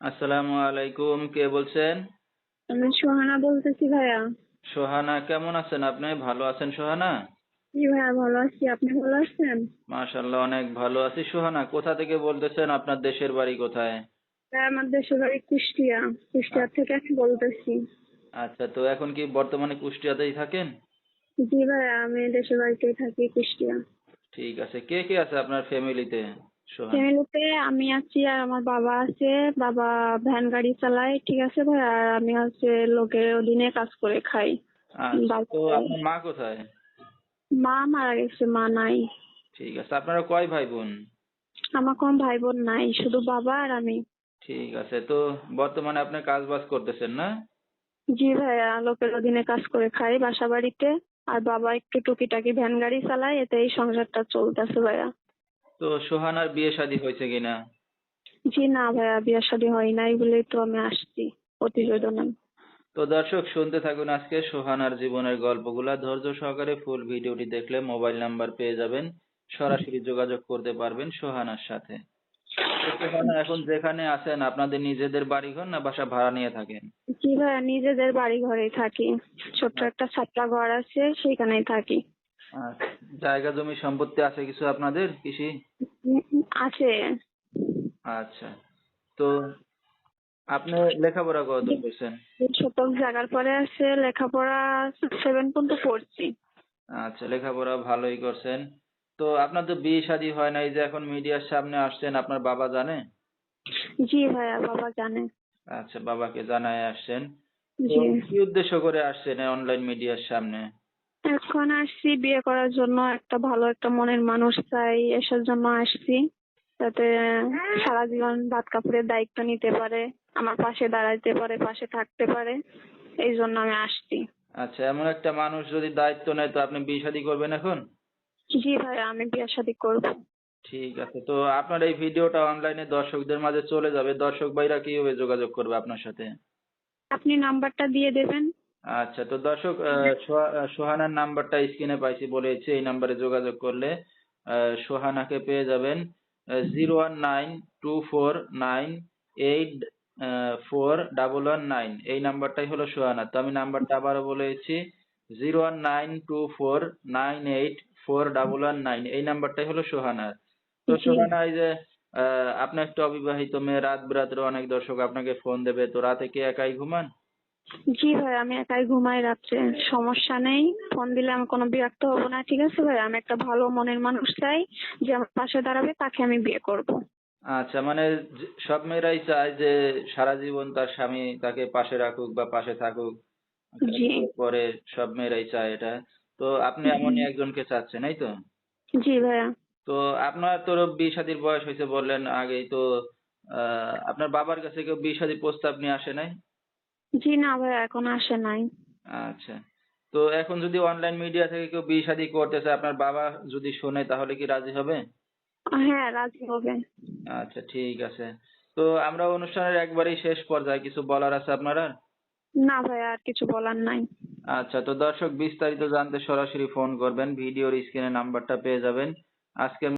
আসসালামু আলাইকুম কে বলছেন? আমি সোহানা বলতেছি ভাইয়া। সোহানা কেমন আছেন আপনি? ভালো আছেন সোহানা? জি ভাইয়া ভালো আছি। আপনি ভালো আছেন? মাশাল্লাহ অনেক ভালো আছি। সোহানা কোথা থেকে বলতেছেন আপনার দেশের বাড়ি কোথায়? আমার দেশের বাড়ি কুষ্টিয়া। কুষ্টিয়া থেকে আমি বলতেছি। আচ্ছা তো এখন কি বর্তমানে কুষ্টিয়াতেই থাকেন? জি ভাইয়া আমি দেশের বাড়িতে থাকি কুষ্টিয়া। ঠিক আছে কে কে আছে আপনার ফ্যামিলিতে ফ্যামিলিতে আমি আছি আর আমার বাবা আছে। বাবা ভ্যান গাড়ি চালায় ঠিক আছে ভাইয়া আর আমি হচ্ছে লোকের অধীনে কাজ করে খাই। আচ্ছা তো আপনার মা কোথায়? মা মারা গেছে মা নাই। ঠিক আছে আপনারা কয় ভাই বোন আমার কোনো ভাই বোন নাই শুধু বাবা আর আমি। ঠিক আছে তো বর্তমানে আপনি কাজ বাজ করতেছেন না? জি ভাইয়া লোকের অধীনে কাজ করে খাই বাসা বাড়িতে আর বাবা একটু টুকিটাকি ভ্যান গাড়ি চালায় এতে এই সংসারটা চলতেছে ভাইয়া। তো সোহানার বিয়ে শাদী হয়েছে কিনা? জি না ভাইয়া বিয়ে শাদী হয় নাই বলেই তো আমি আসছি প্রতিবেদনে। তো দর্শক শুনতে থাকুন আজকে সোহানার জীবনের গল্পগুলা। ধৈর্য সহকারে ফুল ভিডিওটি দেখলে মোবাইল নাম্বার পেয়ে যাবেন। সরাসরি যোগাযোগ করতে পারবেন সোহানার সাথে। সোহানা এখন যেখানে আছেন আপনাদের নিজেদের বাড়ি ঘর না বাসা ভাড়া নিয়ে থাকেন? জি ভাইয়া নিজেদের বাড়ি ঘরেই থাকি। ছোট্ট একটা ছাত্রা ঘর আছে সেখানেই থাকি। জায়গা জমি সম্পত্তি আছে কিছু আপনাদের কৃষি? আছে। আচ্ছা। তো আপনি লেখাপড়া কতদূর করছেন? ছোট জায়গার পরে আছে লেখাপড়া সেভেন পর্যন্ত পড়ছি। আচ্ছা লেখাপড়া ভালোই করছেন। তো আপনার তো বিয়ে শাদী হয় নাই যে এখন মিডিয়ার সামনে আসছেন আপনার বাবা জানে? জি ভাইয়া বাবা জানে। আচ্ছা বাবাকে জানায় আসছেন। তো কি উদ্দেশ্য করে আসছেন অনলাইন মিডিয়ার সামনে? এখন আসছি বিয়ে করার জন্য। একটা ভালো একটা মনের মানুষ চাই এসব জন্য আসছি। যাতে সারা জীবন ভাত কাপড়ের দায়িত্ব নিতে পারে আমার পাশে দাঁড়াইতে পারে পাশে থাকতে পারে। এই জন্য আমি আসছি। আচ্ছা এমন একটা মানুষ যদি দায়িত্ব নেয় তো আপনি বিয়ে শাদী করবেন এখন? জি ভাইয়া আমি বিয়ে শাদী করব। ঠিক আছে তো আপনার এই ভিডিওটা অনলাইনে দর্শকদের মাঝে চলে যাবে। দর্শক ভাইরা কীভাবে যোগাযোগ করবে আপনার সাথে? আপনি নাম্বারটা দিয়ে দেবেন। আচ্ছা তো দর্শক সোহানার নাম্বারটা স্ক্রিনে পাইছি বলেছি এই নাম্বারে যোগাযোগ করলে সোহানাকে পেয়ে যাবেন zero one nine two four nine eight four double one nine. এই নাম্বারটাই হলো সোহানা তো আমি নাম্বারটা আবারও বলেছি zero one nine two four nine eight four double one nine. এই নাম্বারটাই হলো সোহানার। তো। সোহানা এই যে আহ, আপনি একটা অবিবাহিত মেয়ে রাত বিরাত্রে অনেক দর্শক আপনাকে ফোন দেবে। তো রাতে কি একাই ঘুমান? জি ভাই আমি একাই ঘুমাই রাত্রে। সমস্যা নেই। ফোন দিলে আমি কোনো বিরক্ত হব না ঠিক আছে ভাই? আমি একটা ভালো মনের মানুষ চাই যে আমার পাশে দাঁড়াবে তাকে আমি বিয়ে করব। আচ্ছা মানে সব মেয়েরাই চায় যে সারা জীবন তার স্বামী তাকে পাশে রাখুক বা পাশে থাকুক। জি। পরে সব মেয়েরাই চায় এটা। তো আপনি এমনই একজনকে চাচ্ছেন এই তো? জি ভাইয়া। তো আপনার তো বিয়ে শাদীর বয়স হয়েছে বললেন আগেই তো আহ, আপনার বাবার কাছে কেউ বিয়ে শাদীর প্রস্তাব নিয়ে আসে নাই? জি না ভাইয়া এখন আসে নাই। আচ্ছা। তো এখন যদি অনলাইন মিডিয়া থেকে কেউ বিয়ে শাদী করতে চায় আপনার বাবা যদি শোনে তাহলে কি রাজি হবে? হ্যাঁ রাজি হবে। আচ্ছা ঠিক আছে। তো আমরা অনুষ্ঠানের একবারেই শেষ পর্যায়ে কিছু বলার আছে আপনার? না ভাইয়া আর কিছু বলার নাই। আচ্ছা তো দর্শক বিস্তারিত জানতে সরাসরি ফোন করবেন ভিডিওর স্ক্রিনে নাম্বারটা পেয়ে যাবেন। আজকে